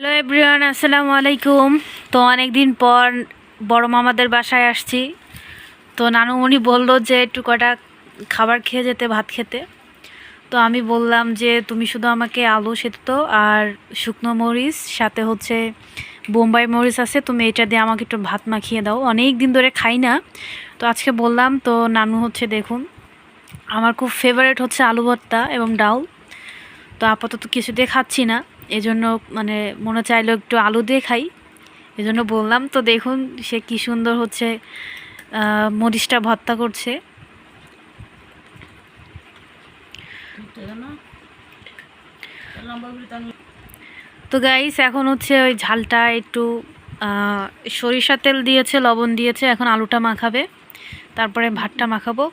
Hello everyone, আসসালামু আলাইকুম। তো অনেক দিন পর বড় মামাদের বাসায় আসছি। তো নানুমণি বলল যে, একটু কটা খাবার খেয়ে যেতে, ভাত খেতে। তো আমি বললাম যে, তুমি শুধু আমাকে আলু সেদ্ধ আর শুকনো মরিচ, সাথে হচ্ছে বোম্বাই মরিচ আছে, তুমি এটা দিয়ে আমাকে একটু ভাত মাখিয়ে দাও। অনেক দিন ধরে খাই না। তো আজকে বললাম, তো নানু হচ্ছে দেখুন, আমার খুব ফেভারিট হচ্ছে আলু ভর্তা এবং ডাল। তো আপাতত কিছু দিয়ে খাচ্ছি না। এজন্য মানে মনে চাইলো একটু আলু দিয়ে খাই। এজন্য বললাম, তো দেখুন সে কি সুন্দর হচ্ছে মরিচটা ভর্তা করছে। তো গাইস এখন হচ্ছে ওই ঝালটা একটু সরিষা তেল দিয়েছে, লবণ দিয়েছে, এখন আলুটা মাখাবে, তারপরে ভাতটা মাখাবো।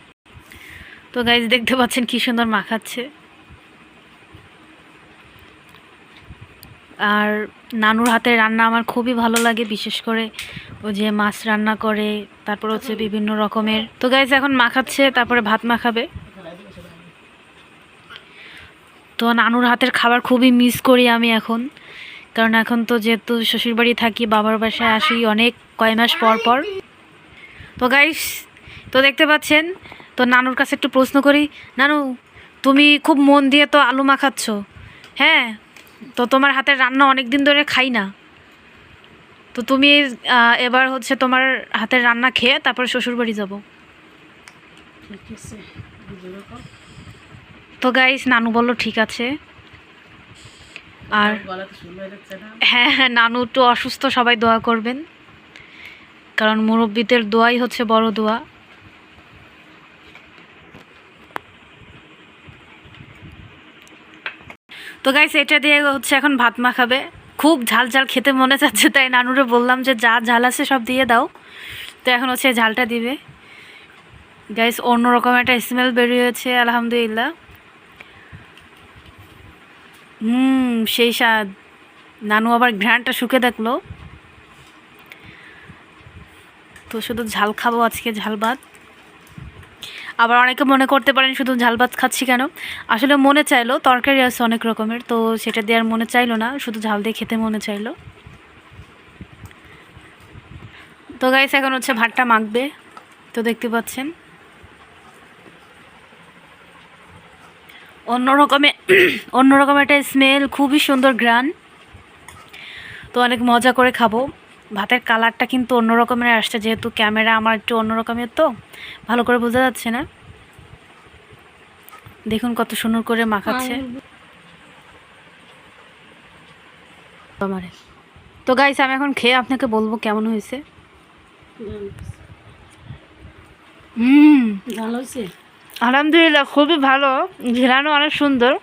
তো গাইস দেখতে পাচ্ছেন কি সুন্দর মাখাচ্ছে। আর নানুর হাতের রান্না আমার খুবই ভালো লাগে, বিশেষ করে ও যে মাছ রান্না করে, তারপর হচ্ছে বিভিন্ন রকমের। তো গাইজ এখন মাখাচ্ছে তারপরে ভাত মাখাবে তো নানুর হাতের খাবার খুবই মিস করি আমি এখন। কারণ এখন তো যেহেতু শ্বশুরবাড়ি থাকি, বাবার বাসায় আসি অনেক, কয় মাস পর পর। তো গাইস তো দেখতে পাচ্ছেন, তো নানুর কাছে একটু প্রশ্ন করি, নানু, তুমি খুব মন দিয়ে তো আলু মাখাচ্ছ হ্যাঁ তো তোমার হাতের রান্না অনেক দিন ধরে খাই না। তো তুমি এবার হচ্ছে তোমার হাতের রান্না খেয়ে তারপরে শ্বশুরবাড়ি যাব। তো গাইস নানু বলল ঠিক আছে। আর হ্যাঁ হ্যাঁ নানু একটু অসুস্থ সবাই দোয়া করবেন। কারণ মুরব্বীদের দোয়াই হচ্ছে বড় দোয়া। তো গাইস এটা দিয়ে হচ্ছে এখন ভাত মাখাবে। খুব ঝাল ঝাল খেতে মনে চাচ্ছে তাই নানুরে বললাম যে, যা ঝাল আছে সব দিয়ে দাও। তো এখন হচ্ছে ঝালটা দিবে। গাইস অন্যরকম একটা স্মেল বেরিয়েছে, আলহামদুলিল্লাহ। হুম, সেই স্বাদ। নানু আবার ঘ্রাণটা শুকে দেখল। তো শুধু ঝাল খাব আজকে, ঝাল ভাত। আবার অনেকে মনে করতে পারেন শুধু ঝাল ভাত খাচ্ছি কেন? আসলে মনে চাইলো, তরকারি আছে অনেক রকমের, তো সেটা দিয়ে আর মনে চাইলো না, শুধু ঝাল দিয়ে খেতে মনে চাইলো। তো গাইস এখন হচ্ছে ভাতটা মাখবে, তো দেখতে পাচ্ছেন। অন্যরকমের অন্যরকম একটা স্মেল খুবই সুন্দর গ্রান তো অনেক মজা করে খাব। ভাতের কালারটা কিন্তু অন্য রকমের আসছে যেহেতু ক্যামেরা আমার একটু অন্য রকমের তো ভালো করে বোঝা যাচ্ছে না। দেখুন কত সুন্দর করে মাখাচ্ছে। আমারে তো গাইস আমি এখন খেয়ে আপনাকে বলব কেমন হয়েছে। হুম। ভালো হয়েছে? আলহামদুলিল্লাহ খুবই ভালো। ঘেরানো অনেক সুন্দর।